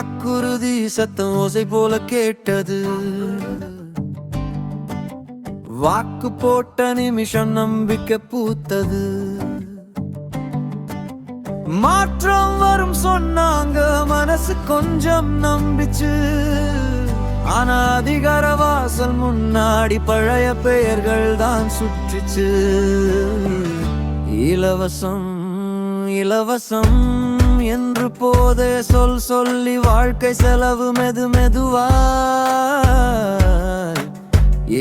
வாக்குறுதி சத்தம் ஓசை போல கேட்டது. வாக்கு போட்ட நிமிஷம் நம்பிக்கை பூத்தது. மாற்றம் வரும் சொன்னாங்க மனசு கொஞ்சம் நம்பிச்சு. ஆனா அதிகார வாசல் முன்னாடி பழைய பெயர்கள் தான் சுற்றிச்சு. இலவசம் இலவசம். என்று போதே சொல் சொல்லி வாழ்க்கை செலவு மெது மெதுவா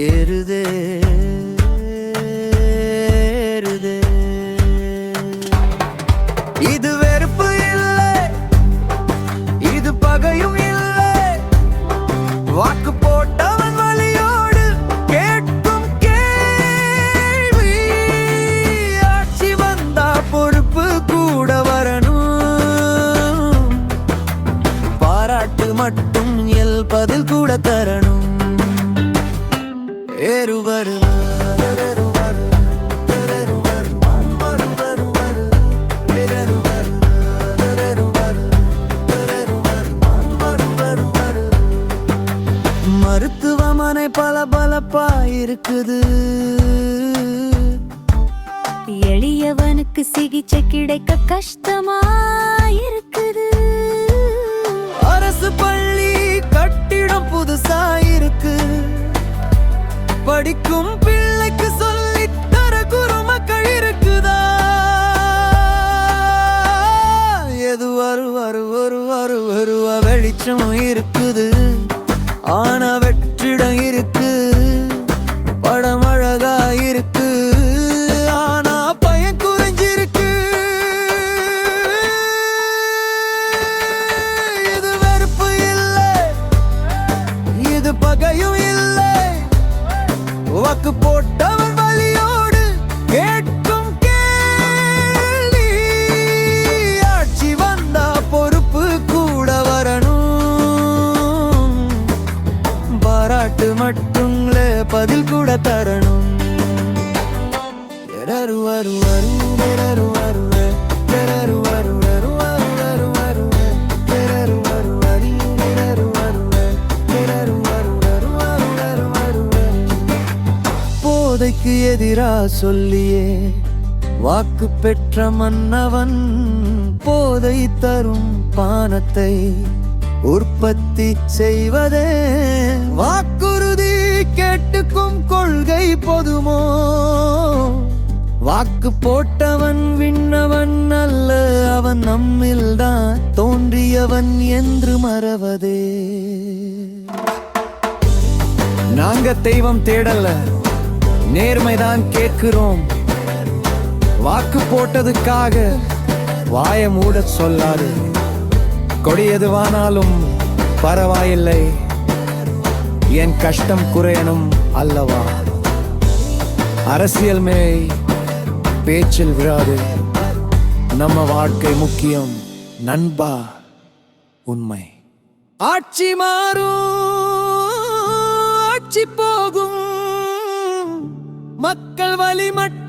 ஏறுதே. மட்டும் எல் பதில் கூட தரணும். ஏறுவர் மருத்துவமனை பல பலப்பா இருக்குது எளியவனுக்கு சிகிச்சை கிடைக்க கஷ்டமா? படிக்கும் பிள்ளைக்கு சொல்லி தர குருமக்கள் இருக்குதா எது வரு வரு வரு வரு வருவ வெளிச்சம் இருக்குது வாக்கு போட்டவன் வழியோடு கேட்கும் கேள்வி. ஆட்சி வந்தா பொறுப்பு கூட வரணும். பாராட்டு மட்டும்ல பதில் கூட தரணும். எரரு வரு வரு போதைக்கு எதிரா சொல்லியே வாக்கு பெற்ற மன்னவன் போதை தரும் பானத்தை உற்பத்தி செய்வதே. வாக்குறுதி கேட்டுக்கும் கொள்கை பொதுமோ? வாக்கு போட்டவன் விண்ணவன் அல்ல அவன் நம்மில்தான் தோன்றியவன் என்று மறவதே. நாங்க தெய்வம் தேடல. நேர்மைதான் கேட்கிறோம். வாக்கு போட்டதுக்காக வாய மூடச் சொல்லாது. கொடியதுவானாலும் பரவாயில்லை. என் கஷ்டம் குறையணும் அல்லவா? அரசியல் மேய் பேச்சில் விழாது. நம்ம வாழ்க்கை முக்கியம் நண்பா உண்மை. ஆட்சி மாறும் ஆட்சி போ மக்கள் வழி மட்டும்